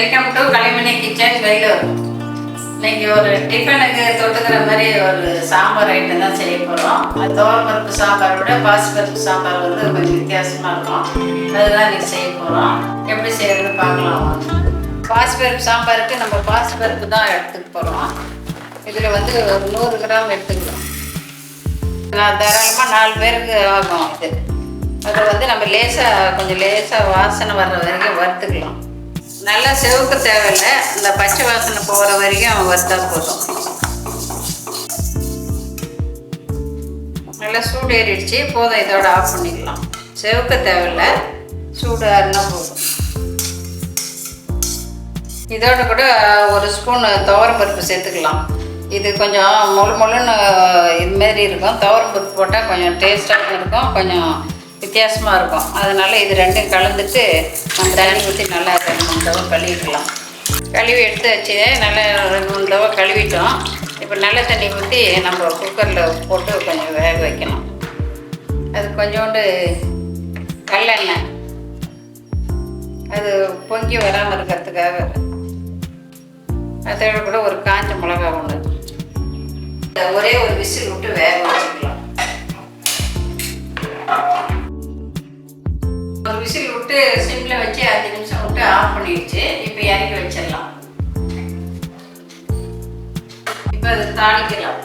Welcome to களிமணி kitchen வெயிலூர் இன்னைக்கு ஒரு டிஃபனுக்கு தொட்டுக்கிற மாதிரி ஒரு சாம்பார் ஐட்டம் தான் செய்ய போகிறோம் பருப்பு சாம்பார் விட பாசிப்பருப்பு சாம்பார் வந்து கொஞ்சம் வித்தியாசமாக இருக்கும். அதுதான் இன்னைக்கு செய்ய போகிறோம் எப்படி செய்யறதுன்னு பார்க்கலாம். பாசிப்பருப்பு சாம்பாருக்கு நம்ம பாசிப்பருப்பு தான் எடுத்துக்க போகிறோம் இதில் வந்து ஒரு நூறு கிராம் எடுத்துக்கலாம். நான் தாராளமாக நாலு பேருக்கு ஆகும் இது. அதை வந்து நம்ம லேசாக கொஞ்சம் லேசாக வாசனை வர்ற வரைக்கும் வறுத்துக்கலாம். நல்லா செவக்க தேவையில்லை. இந்த பச்சை வாசனை போகிற வரைக்கும் வறுத்தா போதும். நல்லா சூடு ஏறிடுச்சு. போதும் இதோட ஆஃப் பண்ணிக்கலாம். செவக்க தேவையில்லை. சூடு ஆறுனா போதும். இதோட கூட ஒரு ஸ்பூன் துவரம்பருப்பு சேர்த்துக்கலாம். இது கொஞ்சம் முழு முழுன்னு இதுமாரி இருக்கும். துவரம்பருப்பு போட்டால் கொஞ்சம் டேஸ்ட்டாகவும் இருக்கும். கொஞ்சம் வித்தியாசமாக இருக்கும். அதனால் இது ரெண்டும் கலந்துட்டு நம்ம தண்ணி ஊற்றி நல்லா ரெண்டு மூணு தடவை கழுவிக்கலாம். கழுவி எடுத்து வச்சு நல்லா ரெண்டு மூணு தடவை கழுவிட்டோம். இப்போ நல்ல தண்ணி ஊற்றி நம்ம குக்கரில் போட்டு கொஞ்சம் வேக வைக்கணும். அது கொஞ்சோண்டு கல்லெண்ணெய். அது பொங்கி வராமல் இருக்கிறதுக்காக. அதோட கூட ஒரு காஞ்ச மிளகா ஒன்று ஒரே ஒரு விசில் விட்டு வேக வச்சுக்கலாம். விசில் விட்டு சிம்மில் வச்சு அஞ்சு நிமிஷம் விட்டு ஆஃப் பண்ணிடுச்சு. இப்போ இறக்கி வச்சிடலாம். இப்போ அது தாளிக்கலாம்.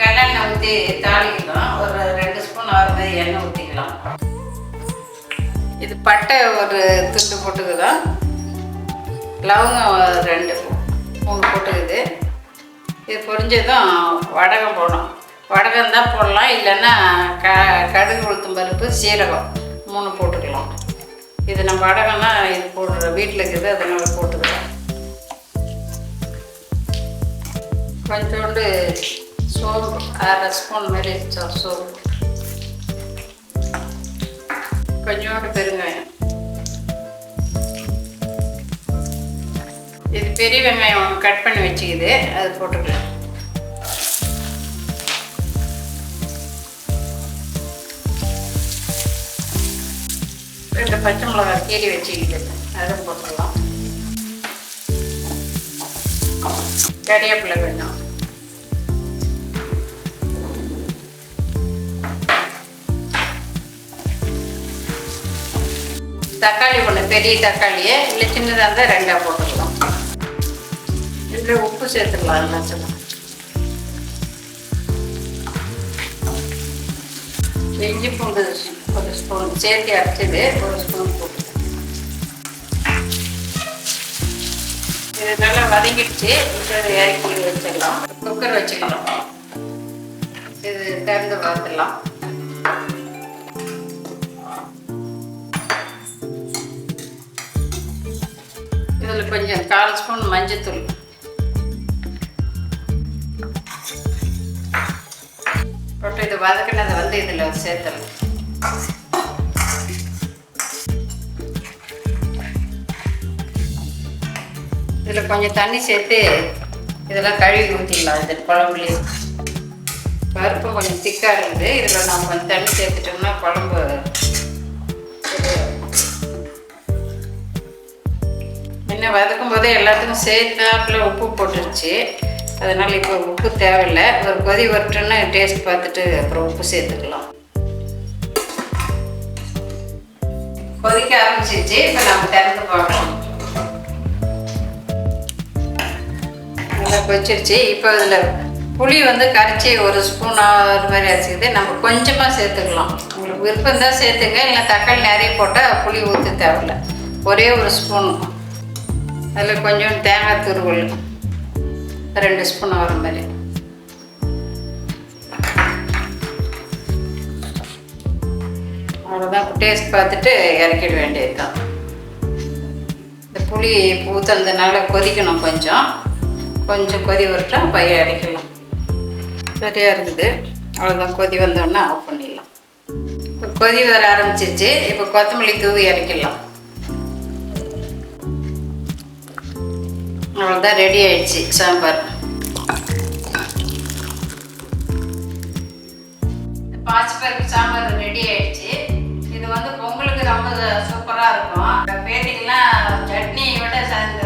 கடலெண்ணெய் ஊற்றி தாளிக்கலாம். ஒரு ரெண்டு ஸ்பூன் ஆறு மாதிரி எண்ணெய் ஊற்றிக்கலாம் இது பட்டை ஒரு துண்டு போட்டுக்குதான். லவங்கம் ரெண்டு மூணு போட்டுக்குது. இது பொரிஞ்சதும் வடகம் போடணும். வடகம் தான் போடலாம் இல்லைன்னா க கடுகு உளுத்தம் பருப்பு சீரகம் மூணு போட்டுக்கலாம். இது நம்ம வடகம்னா இது போடுற வீட்டில் இருக்குது அதனால் போட்டுக்கலாம். கொஞ்சோண்டு சோம்பு அரை ஸ்பூன் மாதிரி சோ- சோம்பு. கொஞ்சோண்டு பெருங்காயம். இது பெரிய வெங்காயம் கட் பண்ணி வச்சுக்குது அது போட்டுக்கலாம். பச்சை மிளகாய் கீறி வச்சுக்கிட்டு அதை போட்டுடலாம் கறிவேப்பிலை வேணும். தக்காளி ஒன்று பெரிய தக்காளியே இல்லை சின்னதாக இருந்தால் ரெண்டாக போட்டுக்கலாம். இதில் உப்பு சேர்த்துக்கலாம் எல்லாத்தையும் இஞ்சி பூண்டு ஒரு ஸ்பூன் சேர்த்து அரைச்சது ஒரு ஸ்பூன் போட்டு இது நல்லா வதங்கிடுச்சு. இப்போ இறக்கி வச்சிடலாம். குக்கர் வச்சுக்கலாம் இது திறந்து பார்த்துடலாம் இதில் கொஞ்சம் கால் ஸ்பூன் மஞ்சத்தூள். போட்டு இது வதக்கினதை வந்து இதில் சேர்த்துறது இதில் கொஞ்சம் தண்ணி சேர்த்து இதெல்லாம் கழுவி ஊற்றிடலாம் இந்த குழம்புலேயே. பருப்பு கொஞ்சம் திக்காக இருக்குது இதில் நம்ம கொஞ்சம் தண்ணி சேர்த்துட்டோம்னா குழம்பு என்ன வதக்கும் போதே எல்லாத்துக்கும் சேர்த்தாப்புல உப்பு போட்டுருச்சு. அதனால் இப்போ உப்பு தேவையில்லை. ஒரு கொதி வரட்டுன்னு டேஸ்ட் பார்த்துட்டு அப்புறம் உப்பு சேர்த்துக்கலாம். கொதிக்க ஆரம்பிச்சிருச்சு. இப்போ நம்ம திறந்து பார்க்கலாம். நல்லா கொச்சிருச்சு இப்போ இதில் புளி வந்து கரைச்சி ஒரு ஸ்பூன் அது மாதிரி அரைச்சிக்கிது நம்ம கொஞ்சமாக சேர்த்துக்கலாம். உங்களுக்கு விருப்பம் தான் சேர்த்துங்க. இல்லை தக்காளி நிறைய போட்டால் புளி ஊற்ற தேவையில்ல. ஒரே ஒரு ஸ்பூன் அதில் கொஞ்சம் தேங்காய் துருவல். ரெண்டு ஸ்பூன் வர மாதிரி. அவ்வளோதான் டேஸ்ட் பார்த்துட்டு இறக்கிட வேண்டியது தான் இந்த புளி ஊற்றுனதுனால கொதிக்கணும் கொஞ்சம். கொஞ்சம் கொதி விட்டா பைய அரைக்கலாம் சரியாக இருக்குது அவ்வளோதான் கொதி வந்தோடனே ஆஃப் பண்ணிடலாம். இப்போ கொதி வர ஆரம்பிச்சிருச்சு. இப்போ கொத்தமல்லி தூவி இறக்கிடலாம். அவ்வளோதான் ரெடி ஆயிடுச்சு சாம்பார். பாசிப்பருப்பு சாம்பார் ரெடி ஆயிடுச்சு. இது வந்து பொங்கலுக்கு ரொம்ப சூப்பராக இருக்கும். பேத்திக்கெல்லாம் சட்னியை விட ச-